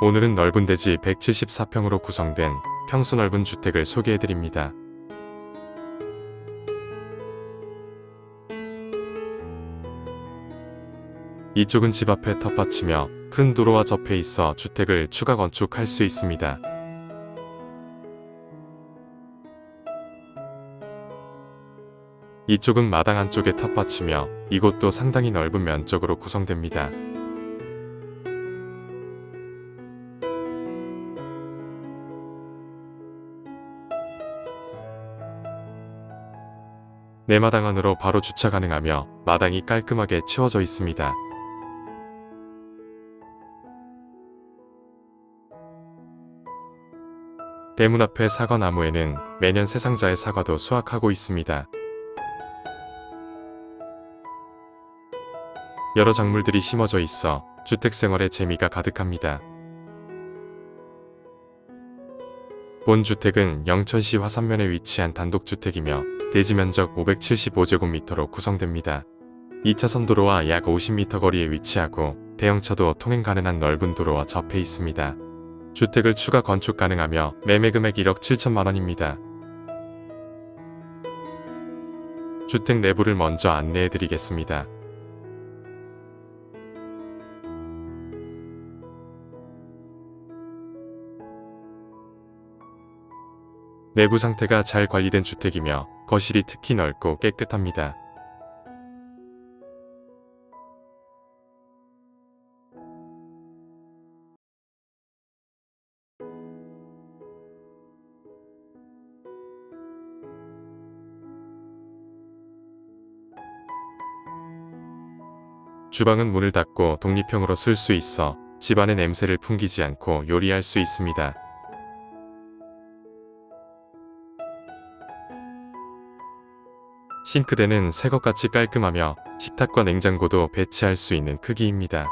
오늘은 넓은 대지 174평으로 구성된 평수 넓은 주택을 소개해드립니다. 이쪽은 집 앞에 텃밭이며 큰 도로와 접해 있어 주택을 추가 건축할 수 있습니다. 이쪽은 마당 안쪽의 텃밭이며 이곳도 상당히 넓은 면적으로 구성됩니다. 내 마당 안으로 바로 주차 가능하며 마당이 깔끔하게 치워져 있습니다. 대문 앞의 사과나무에는 매년 세상자의 사과도 수확하고 있습니다. 여러 작물들이 심어져 있어 주택 생활에 재미가 가득합니다. 본 주택은 영천시 화산면에 위치한 단독주택이며 대지 면적 575제곱미터로 구성됩니다. 2차선 도로와 약 50m 거리에 위치하고 대형차도 통행 가능한 넓은 도로와 접해 있습니다. 주택을 추가 건축 가능하며 매매 금액 1억 7천만 원입니다. 주택 내부를 먼저 안내해 드리겠습니다. 내부 상태가 잘 관리된 주택이며 거실이 특히 넓고 깨끗합니다. 주방은 문을 닫고 독립형으로 쓸 수 있어 집안의 냄새를 풍기지 않고 요리할 수 있습니다. 싱크대는 새것같이 깔끔하며 식탁과 냉장고도 배치할 수 있는 크기입니다.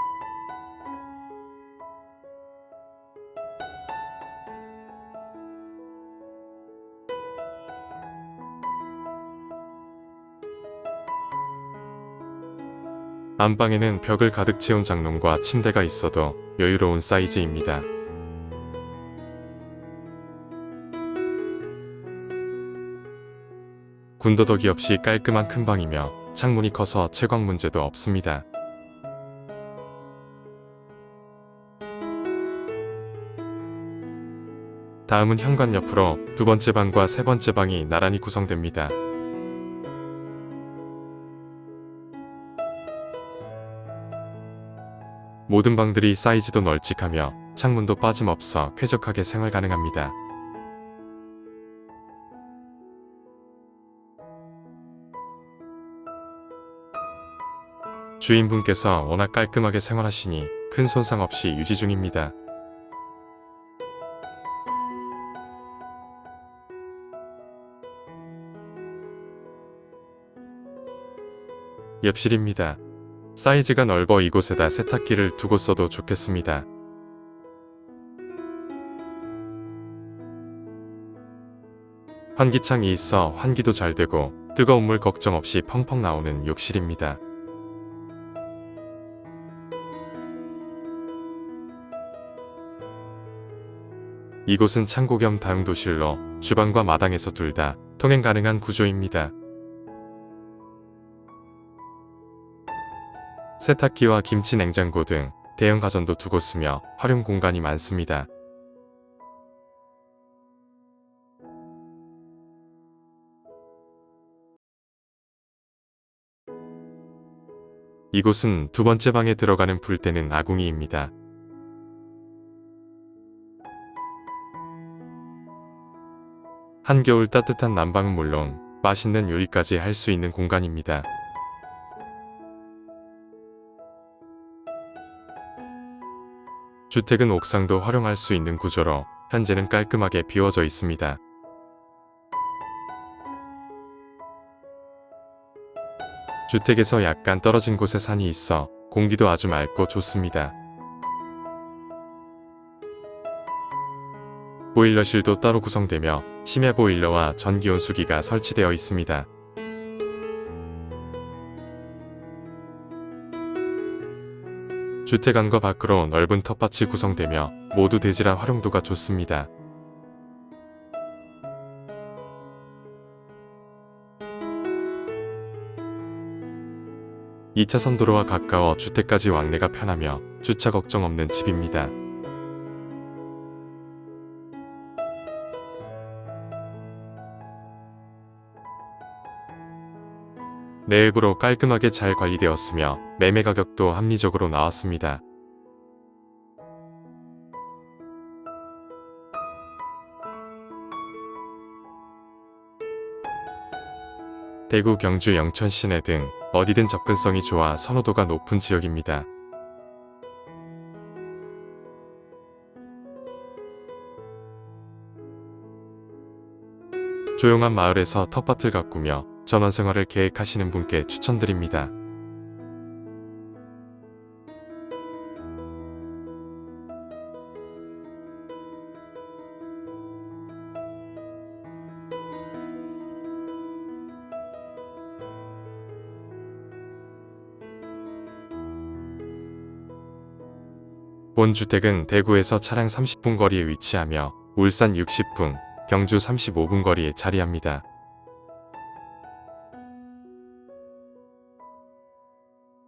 안방에는 벽을 가득 채운 장롱과 침대가 있어도 여유로운 사이즈입니다. 군더더기 없이 깔끔한 큰 방이며 창문이 커서 채광 문제도 없습니다. 다음은 현관 옆으로 두 번째 방과 세 번째 방이 나란히 구성됩니다. 모든 방들이 사이즈도 널찍하며 창문도 빠짐없어 쾌적하게 생활 가능합니다. 주인분께서 워낙 깔끔하게 생활하시니 큰 손상 없이 유지 중입니다. 욕실입니다. 사이즈가 넓어 이곳에다 세탁기를 두고 써도 좋겠습니다. 환기창이 있어 환기도 잘 되고 뜨거운 물 걱정 없이 펑펑 나오는 욕실입니다. 이곳은 창고 겸 다용도실로 주방과 마당에서 둘 다 통행 가능한 구조입니다. 세탁기와 김치 냉장고 등 대형 가전도 두고 쓰며 활용 공간이 많습니다. 이곳은 두 번째 방에 들어가는 불대는 아궁이입니다. 한겨울 따뜻한 난방은 물론 맛있는 요리까지 할 수 있는 공간입니다. 주택은 옥상도 활용할 수 있는 구조로 현재는 깔끔하게 비워져 있습니다. 주택에서 약간 떨어진 곳에 산이 있어 공기도 아주 맑고 좋습니다. 보일러실도 따로 구성되며 심야 보일러와 전기 온수기가 설치되어 있습니다. 주택 안과 밖으로 넓은 텃밭이 구성되며 모두 대지라 활용도가 좋습니다. 이차선 도로와 가까워 주택까지 왕래가 편하며 주차 걱정 없는 집입니다. 내외부로 깔끔하게 잘 관리되었으며 매매 가격도 합리적으로 나왔습니다. 대구, 경주, 영천 시내 등 어디든 접근성이 좋아 선호도가 높은 지역입니다. 조용한 마을에서 텃밭을 가꾸며 전원 생활을 계획하시는 분께 추천드립니다. 본 주택은 대구에서 차량 30분 거리에 위치하며 울산 60분, 경주 35분 거리에 자리합니다.